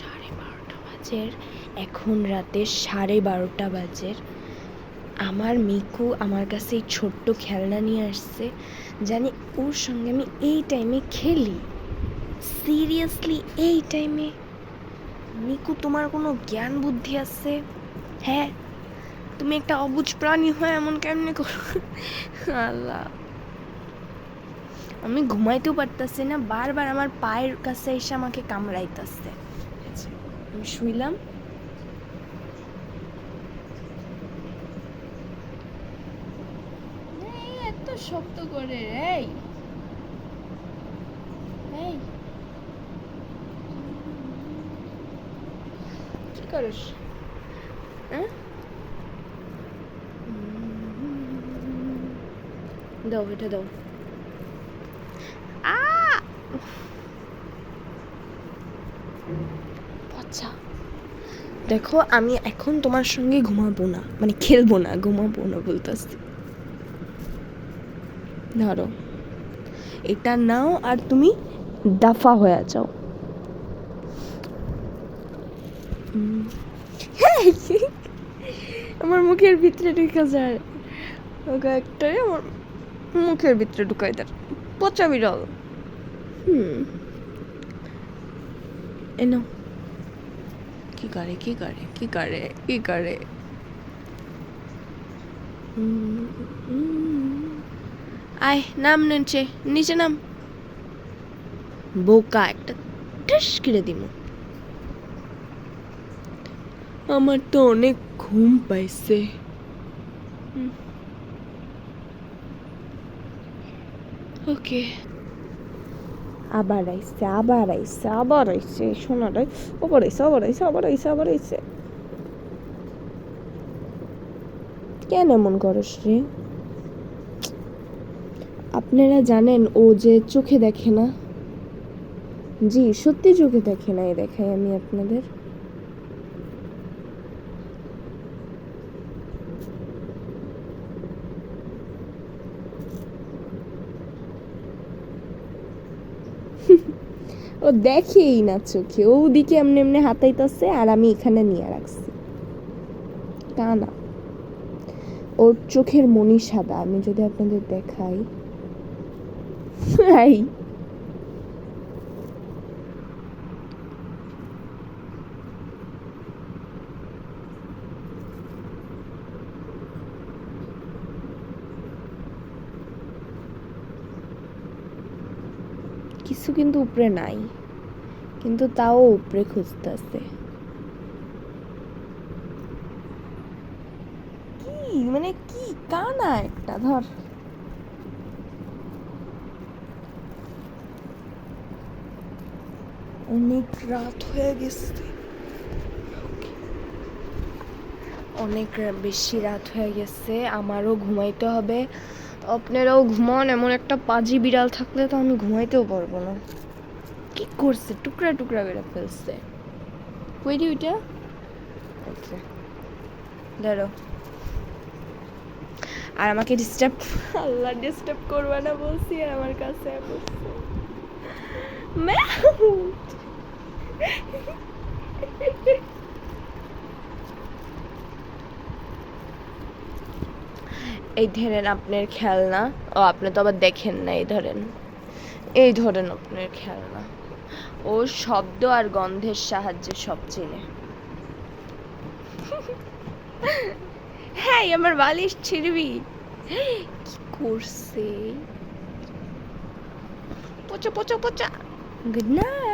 সাড়ে বারোটা বাজের, এখন রাতে সাড়ে বারোটা বাজের। আমার মিকু আমার কাছে এই ছোট্ট খেলনা নিয়ে আসছে। জানি ওর সঙ্গে আমি এই টাইমে খেলি। সিরিয়াসলি এই টাইমে মিকু, তোমার কোনো জ্ঞান বুদ্ধি আছে? হ্যাঁ? তুমি একটা অবুঝ প্রাণী হয় এমন কেমনে করো? আল্লাহ। আমি ঘুমাইতেও পারতাছি না, বারবার আমার পায়ের কাছে এসে আমাকে কামড়াইতেছে। আমি শুইলাম। এত শক্ত করে এই। এই। কি করিস? হ্যাঁ? দাও এটা দাও। আ! আচ্ছা। দেখো, আমি এখন তোমার সঙ্গে ঘুমাবো না। মানে খেলব না, ঘুমাবো না বলতেছি। ধরো। এটা নাও আর তুমি দাফা হয়ে যাও। আমার মুখের ভিতরে ঢুকে যায়। ওকে একটাই আমার মুখের ভিতরে ঢুকাই দেয়। পচা বিড়াল। হুম। এনো কি করে কি করে কি করে কি করে। আয় নাম নিচে নিচে নাম। বোকা একটা ঠাস করে দিব আমার তো অনেক ঘুম পাইছে। ওকে। আবার আইসে আবার আইসে আবার আইসে সোনাটাই আবার আইসে আবার আইসে আবার আইসে আবার আইসে কেন এমন করস রে? আপনারা জানেন, ও যে চোখে দেখে না? জি, সত্যি চোখে দেখে না এ দেখাই আমি আপনাদের। ও দেখেই না চোখে। ও ওদিকে এমনি এমনি হাতাইতেছে আর আমি এখানে নিয়ে রাখছি। তা না। ওর চোখের মনি সাদা। আমি যদি আপনাদের দেখাই। কিছু কিন্তু উপরে নাই, কিন্তু তাও উপরে খুঁজতেছে। কি? মানে কি? কানা একটা, ধর। অনেক রাত হয়ে গেছে। অনেক বেশি রাত হয়ে গেছে, আমারও ঘুমাইতে হবে। আপনারাও ঘুমান, এমন একটা পাজি বিড়াল থাকলে তো আমি ঘুমাইতেও পারব না। কি করছে? টুকরা টুকরা করে ফেলছে। কইরি ওইটা? আচ্ছা। ধরো আর আমাকে ডিস্টার্ব আল্লাহ ডিস্টার্ব করবে না বলছি, আর আমার কাছে বসছে এই ধরেন আপনার খেলনা, ও আপনি তো আবার দেখেন না এই ধরেন। এই ধরেন আপনার খেলনা। ও শব্দ আর গন্ধের সাহায্যে সব চিনে। হ্যাঁ আমার বালিশ ছিড়বি। কি করছে? পচা পচা পচা। Good night